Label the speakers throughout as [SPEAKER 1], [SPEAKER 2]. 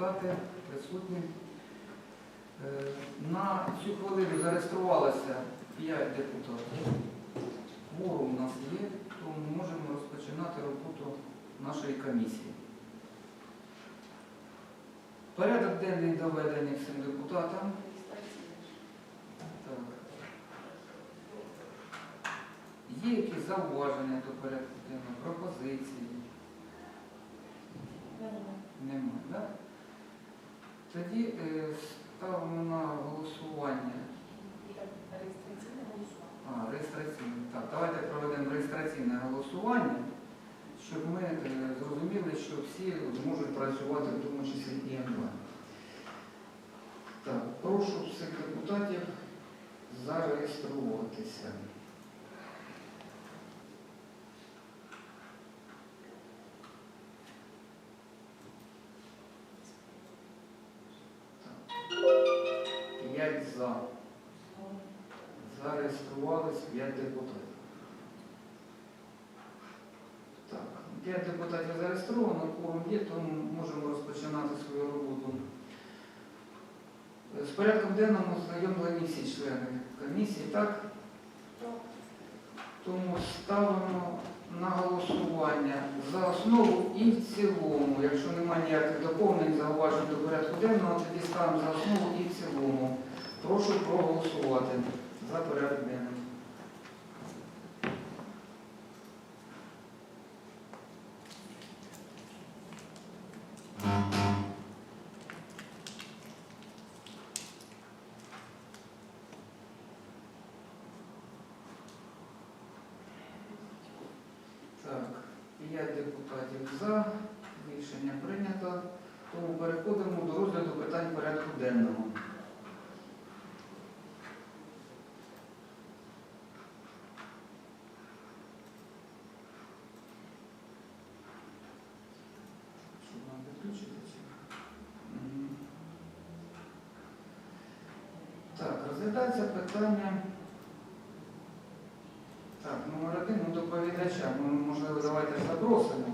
[SPEAKER 1] депутати присутні. Е, На цю хвилину зареєструвалося 5 депутатів. Кворум у нас є, тому можемо розпочинати роботу нашої комісії. Порядок денний доведений всім депутатам. Так. Є якісь зауваження до порядку денного, пропозиції? Немає, так? Тоді е, ставимо на голосування. А, реєстраційне. Так, давайте проведемо реєстраційне голосування, щоб ми е, зрозуміли, що всі зможуть працювати, в тому числі і онлайн. Так, прошу всіх депутатів зареєструватися. За. Зареєструвались 5 депутатів. Так, 5 депутатів зареєстровано, кворум є, тому можемо розпочинати свою роботу. З порядком денним ознайомлені всі члени комісії, так? Тому ставимо на голосування за основу і в цілому. Якщо немає ніяких доповнень, зауважень до порядку денного, тоді ставимо за основу і в цілому. Прошу проголосувати за порядок денний. Так, 5 депутатів за. Рішення прийнято. Тому переходимо до розгляду питань порядку денного. Що вам підключити чи? Мгм. Так, розглядається питання. Так, номер один, ну доповідача. Ми, можливо, давайте запросимо.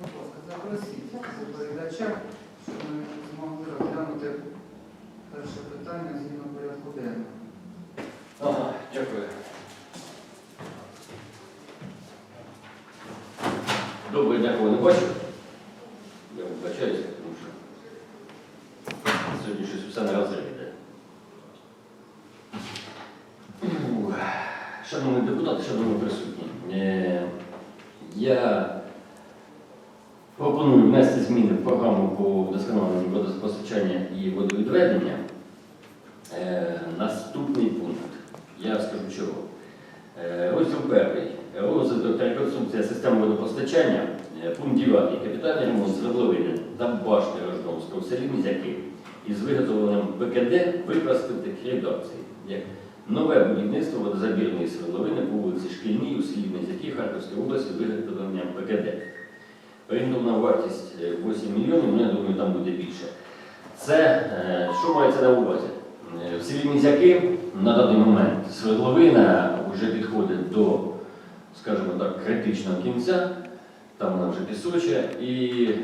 [SPEAKER 1] Будь ласка, запросіть доповідача, щоб ми змогли розглянути перше питання згідно порядку денного.
[SPEAKER 2] Ага, дякую. Доброго дня, кого не бачу. Я вибачаюся, тому що сьогодні щось все на розриві йде. Ух. Шановні депутати, шановні присутні, е, я пропоную внести зміни в програму по вдосконаленню водопостачання і водовідведення. Е, Наступний пункт. Я скажу чого. Е, Розділ перший. Розвиток та реконструкція системи водопостачання. Е, Пункт 9. Капітальний ремонт свердловини та башти Рожновського в селі із виготовленням в такій редакції. Як нове будівництво водозабірної свердловини по вулиці Шкільній у селі Мізяки Харківської області з виготовленням ПКД. Орієнтовна вартість е, 8 мільйонів, ну я думаю, там буде більше. Це е, що мається на увазі? Е, В селі Мізяки на даний момент свердловина вже підходить до, скажімо так, критичного кінця, там вона вже пісоче, і е,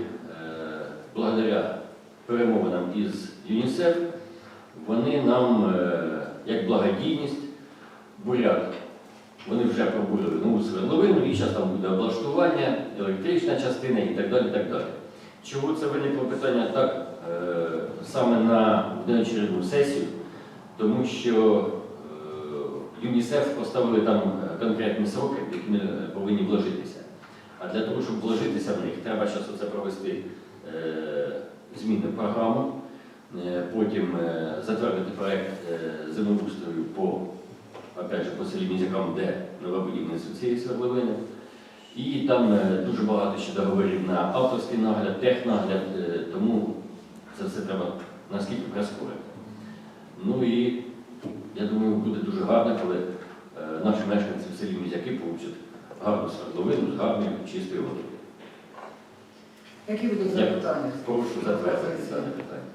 [SPEAKER 2] благодаря перемовинам із ЮНІСЕФ вони нам, е, як благодійність, бурят. Вони вже пробурили нову свердловину, і зараз там буде облаштування, електрична частина і так далі. Так далі. Чому це виникло питання так е, саме на неочередну сесію? Тому що е, ЮНІСЕФ поставили там конкретні сроки, в які ми повинні вложитися. А для того, щоб вложитися в них, треба зараз оце провести зміни в програму, е, потім е, затвердити проект е, землеустрою по, опять же, по селі Мізякам, де нове будівництво цієї свердловини. І там дуже багато ще договорів на авторський нагляд, технагляд, тому це все треба наскільки прискорити. Ну і я думаю, буде дуже гарно, коли наші мешканці в селі Мізяки получать гарну свердловину з гарною чистою водою.
[SPEAKER 1] Які будуть запитання?
[SPEAKER 2] Прошу затвердити дане питання.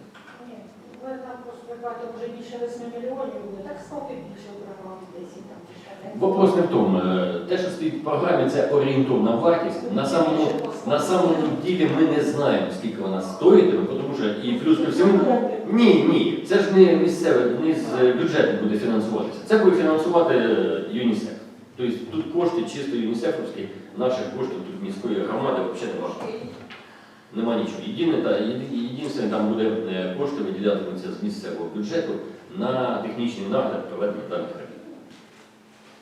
[SPEAKER 3] Ви там просто вже більше 8 мільйонів буде, так ставте більше в програмі 10 там чи ще.
[SPEAKER 2] Вопрос не в тому, е, те, що стоїть в програмі, це орієнтовна вартість. На самому, на самому ділі ми не знаємо, скільки вона стоїтиме, тому що і плюс ко всьому. Ні, ні, це ж не місцеве, не з бюджету буде фінансуватися. Це буде фінансувати е, ЮНІСЕФ. Тобто тут кошти чисто ЮНІСЕФовські, наших коштів тут міської громади взагалі немає. Нема нічого. Єдине, та, єдине, там буде е, кошти виділятимуться з місцевого бюджету на технічний нагляд проведення даних робіт.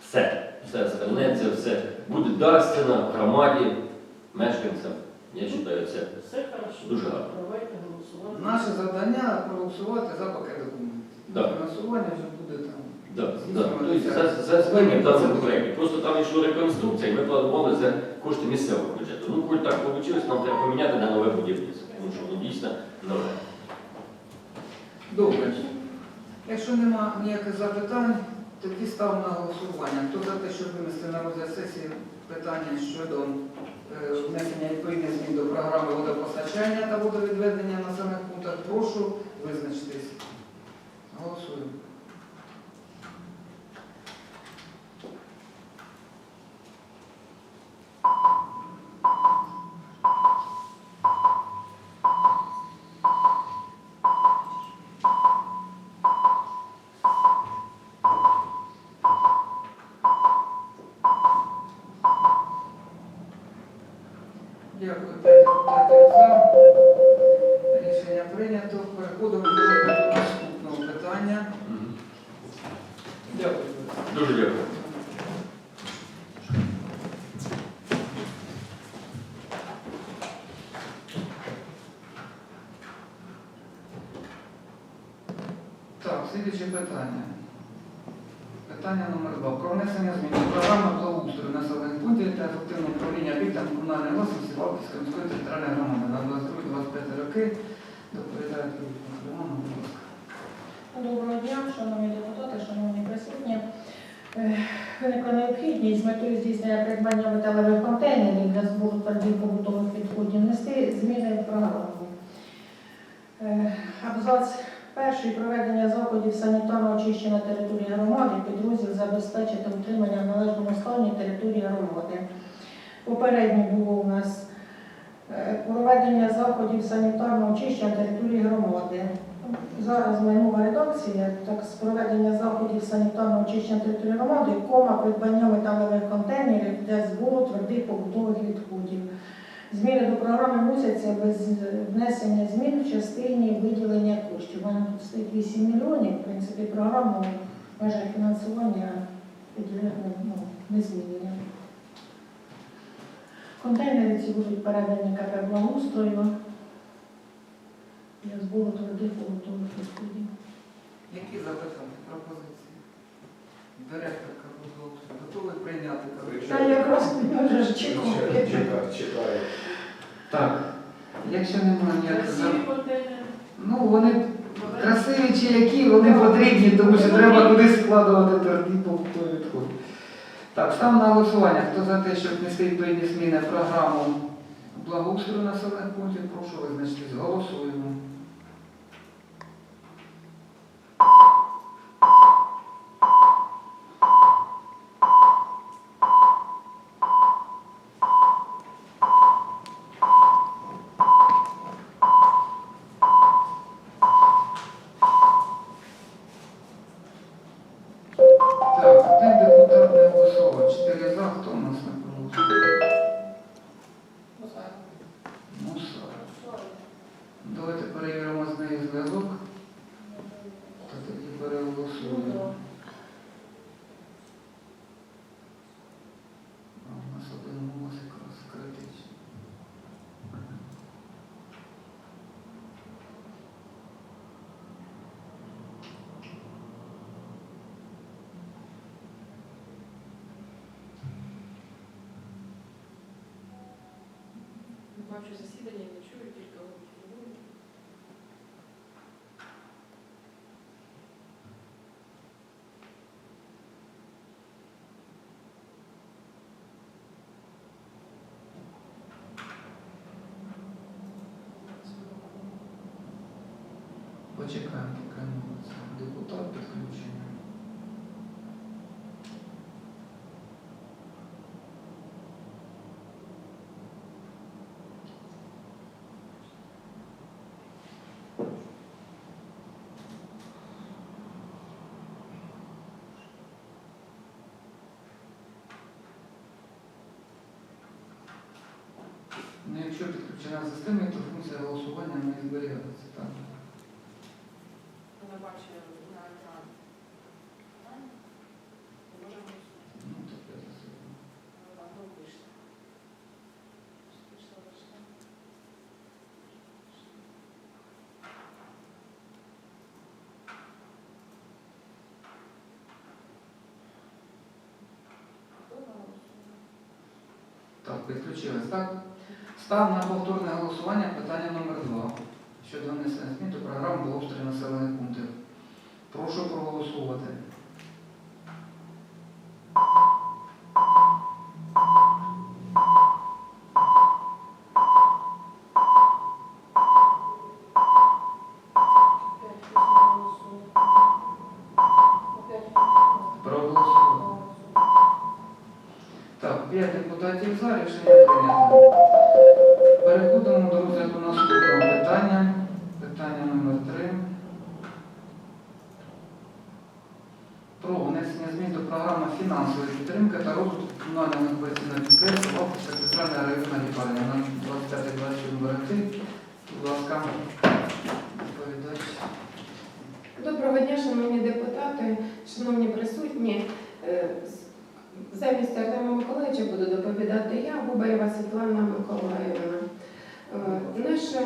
[SPEAKER 2] Все, все остальне, це все буде дарственно громаді, мешканцям. Я вважаю, це
[SPEAKER 3] Все хорошо.
[SPEAKER 2] Дуже гарно.
[SPEAKER 3] Давайте голосувати.
[SPEAKER 1] Наше завдання проголосувати за пакет документів.
[SPEAKER 2] Да.
[SPEAKER 1] Фінансування вже буде там.
[SPEAKER 2] Да, да. Тобто за, за зміни в даному проєкті. Просто там йшла реконструкція, і ми планували за кошти місцевого бюджету. Ну, коль так вийшло, нам треба поміняти на нове будівництво, тому що воно дійсно нове.
[SPEAKER 1] Добре. Якщо нема ніяких запитань, тоді став на голосування. Хто за те, щоб винести на розгляд сесії питання щодо е, внесення відповідних змін до програми водопостачання та водовідведення на самих пунктах, прошу визначитись. Голосуємо. Слідуюче питання. Питання номер два. Про внесення змін до програми благоустрою населених пунктів та ефективного управління об'єктами комунальної власності Валківської міської територіальної громади на 22-25 роки. Доповідає Кирило Роман, будь ласка.
[SPEAKER 3] Доброго дня, шановні депутати, шановні присутні. Е, Виникла необхідність з метою здійснення придбання металевих контейнерів для збору твердих побутових відходів внести зміни в програму. Е, Абзац перший проведення заходів санітарного очищення території громади, підрозділ забезпечити утримання в належному стані території громади. Попередньо було у нас е, проведення заходів санітарного очищення території громади. Зараз нова редакція, так з проведення заходів санітарного очищення території громади, кома придбання металевих контейнерів для збору твердих побутових відходів. Зміни до програми вносяться без внесення змін в частині виділення коштів. Мене тут стоїть 8 мільйонів, в принципі, програму межах фінансування ну, не змінення. Контейнери ці будуть передані КП благоустрою для збору твердих побутових відходів.
[SPEAKER 1] Які запитання, пропозиції? Директорка благоустрою готові прийняти?
[SPEAKER 3] Та якраз чекати.
[SPEAKER 4] Чекаю, чекаю.
[SPEAKER 1] Так. Якщо немає ніяких
[SPEAKER 3] контейнери.
[SPEAKER 1] Ну, вони красиві чи які, вони потрібні, тому що треба кудись складувати тверді побутові відходи. Так, став на голосування. Хто за те, щоб внести відповідні зміни в програму благоустрою населених пунктів, прошу визначитись. Голосуємо. Переголосуємо. А, У нас один голос якраз критичний.
[SPEAKER 5] Бачу засідання,
[SPEAKER 1] Почекаємо, поки депутат підключення. Ну, якщо підключена система, то функція голосування не зберігається.
[SPEAKER 5] Вона там вийшла. Вийшла, вийшла. Хто голосує?
[SPEAKER 1] Так, підключилась, так? Став на повторне голосування питання номер 2 щодо внесення змін до програми благоустрою населених пунктів. Прошу проголосувати.
[SPEAKER 4] Депутати, шановні присутні. Е, Замість Артема Миколаївича буду доповідати я, Губаєва Світлана Миколаївна. Е, Наші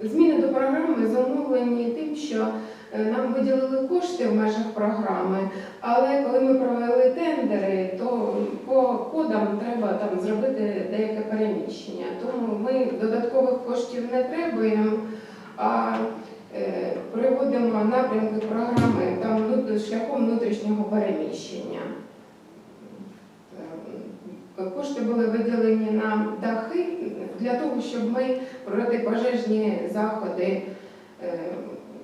[SPEAKER 4] зміни до програми замовлені тим, що е, нам виділили кошти в межах програми, але коли ми провели тендери, то по кодам треба там зробити деяке переміщення. Тому ми додаткових коштів не требуємо. Приводимо напрямки програми там шляхом внутрішнього переміщення. Е, Кошти були виділені на дахи для того, щоб ми протипожежні заходи е,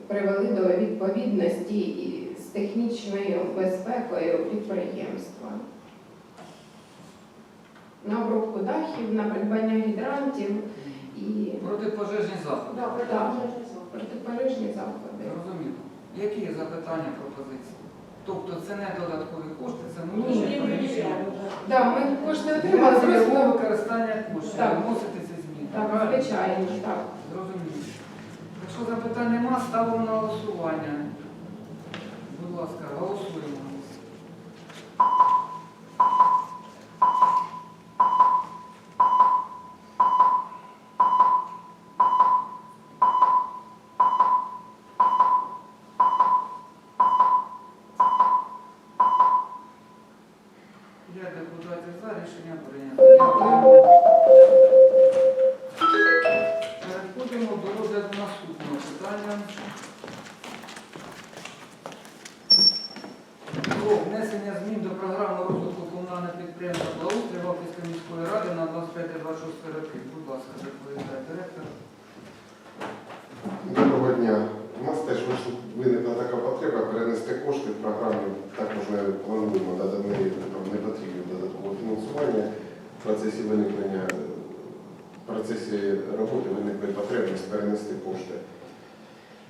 [SPEAKER 4] привели до відповідності і з технічною безпекою підприємства. На обробку дахів, на придбання гідрантів і
[SPEAKER 1] Протипожежні заходи.
[SPEAKER 5] Да,
[SPEAKER 4] Так. протипожежні заходи.
[SPEAKER 1] Розуміло. Які є запитання, пропозиції? Тобто це не додаткові кошти, це
[SPEAKER 4] Ні,
[SPEAKER 1] внутрішні
[SPEAKER 5] Ні,
[SPEAKER 1] приміщення.
[SPEAKER 5] ні, ні.
[SPEAKER 4] Ми кошти отримали
[SPEAKER 1] цільового
[SPEAKER 4] просто
[SPEAKER 1] використання коштів,
[SPEAKER 4] Так.
[SPEAKER 1] вносити ці зміни.
[SPEAKER 4] так,
[SPEAKER 1] Правильно?
[SPEAKER 4] звичайно, так.
[SPEAKER 1] Зрозуміло. Якщо запитань нема, ставимо на голосування. Будь ласка, голосуємо. Про внесення змін до програми розвитку комунального підприємства «Благоустрій» Балтійської міської ради на 25-26 роки. Будь ласка, доповідає директор.
[SPEAKER 6] Доброго дня. У нас теж виникла така потреба перенести кошти в програму. Також ми плануємо там не потрібно додаткове фінансування. В процесі виникнення в процесі роботи виникла потребність перенести кошти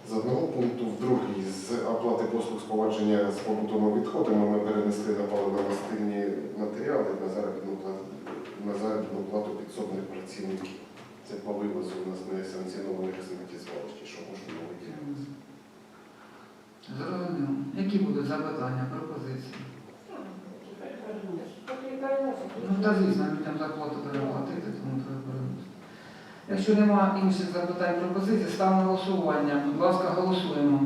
[SPEAKER 6] з одного пункту в другий. З оплати послуг з поводження з побутовими відходами ми перенесли на паливно-мастильні матеріали на заробітну плату, на заробітну плату підсобних працівників. Це по вивозу у нас несанкціонованих сміттєзвалищ, що можливо виділити.
[SPEAKER 1] Зрозуміло. Які будуть запитання, пропозиції? Ну, та звісно, людям зарплату треба платити, тому треба переносити. Якщо немає інших запитань, пропозицій, став голосування. Будь ласка, голосуємо.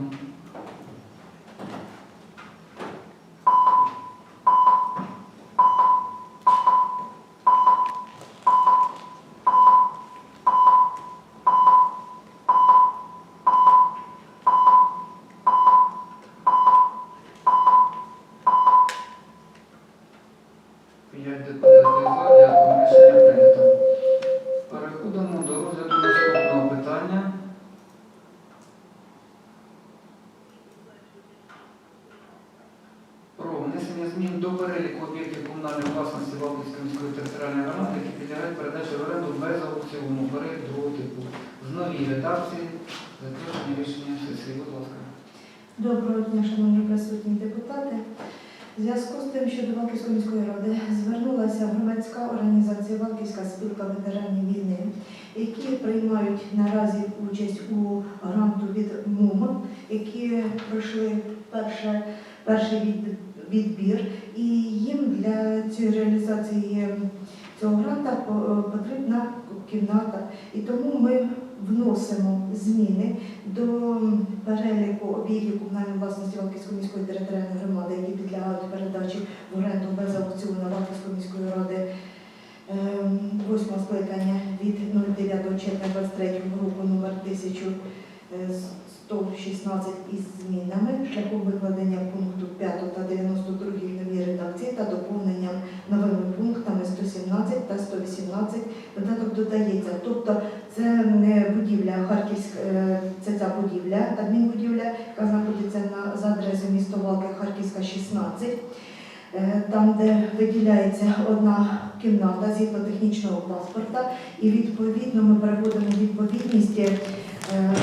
[SPEAKER 7] Громадська організація Валківська спілка ветеранів війни, які приймають наразі участь у гранту від МОМ, які пройшли перше, перший від- відбір, і їм для цієї реалізації цього гранта по- потрібна кімната. І тому ми вносимо зміни до переліку об'єктів комунальної власності Валківської міської територіальної громади, які підлягають передачі в оренду без аукціону Валківської міської ради ем, восьмого скликання від 09 червня 23 року номер 1116 із змінами шляхом викладення пункту 5 та 92 в новій редакції та доповненням новими пунктами 117 та 118 додаток додається. Тобто це не будівля Харківська, е, це ця будівля, адмінбудівля, яка знаходиться на за адресою місто Валки, Харківська 16, е, там, де виділяється одна кімната згідно технічного паспорта, і відповідно ми переводимо відповідність. Е,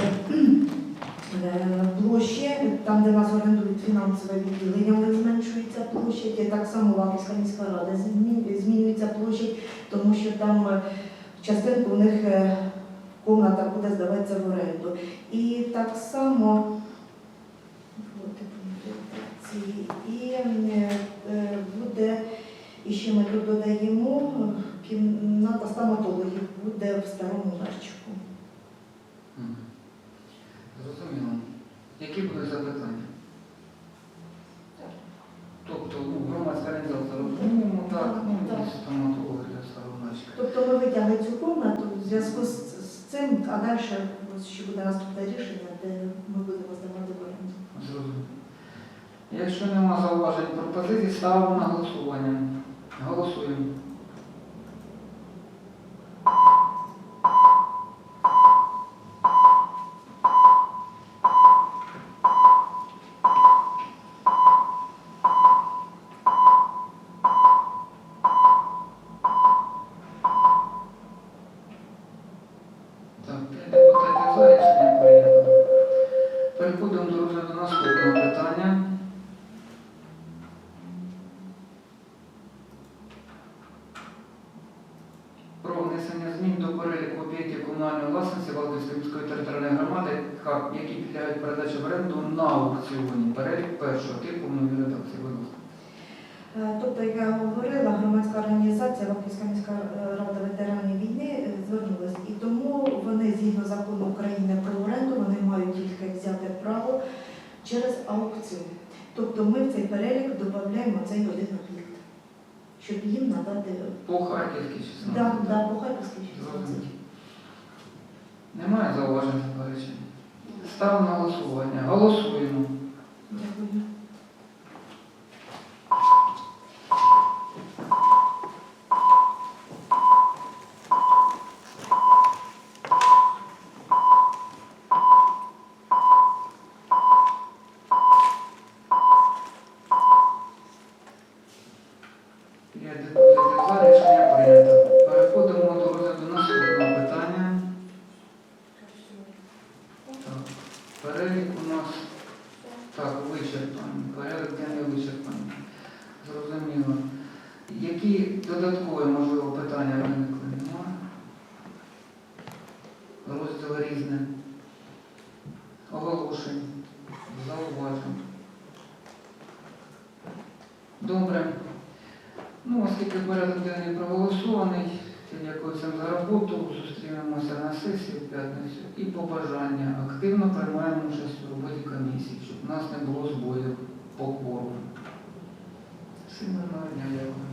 [SPEAKER 7] е, Площі, там, де нас орендують фінансове відділення, вони зменшуються площі, і так само Валківська міська рада змінюється площі, тому що там е, частинку у них комната буде здаватися в оренду. І так само і буде, і ще ми тут додаємо, кімната стоматологів буде в старому мерчику.
[SPEAKER 1] Зрозуміло. Які будуть запитання? Тобто ну, громадська організація розуміємо, так, ну,
[SPEAKER 7] Так.
[SPEAKER 1] і стоматологи для старомачка.
[SPEAKER 7] Тобто ми витягли цю комнату в зв'язку з, з цим, а далі ось ще буде наступне рішення, де ми будемо здавати в оренду.
[SPEAKER 1] Зрозуміло. Якщо нема зауважень пропозицій, ставимо на голосування. Голосуємо. Власності Валківської міської територіальної громади, ха- які підлягають передачі в оренду на аукціоні. Перелік першого типу редакції. Будь.
[SPEAKER 7] Е, Тобто, як я говорила, громадська організація Валківська міська рада ветеранів війни е, звернулась. І тому вони, згідно закону України про оренду, вони мають тільки взяти право через аукціон. Тобто ми в цей перелік додаємо цей один об'єкт, щоб їм надати
[SPEAKER 1] По Харківській 16.
[SPEAKER 7] да, да, по Харківській 16.
[SPEAKER 1] Немає зауважень заперечень. Ставимо на голосування. Голосуємо. Які додаткові, можливо, питання виникли? Немає? Розділ різне. Оголошень. Зауважень. Добре. Ну, оскільки порядок денний проголосований, дякую всім за роботу, зустрінемося на сесії в п'ятницю і побажання. Активно приймаємо участь у роботі комісії, щоб у нас не було збоїв по кворуму. Всім дня, дякую.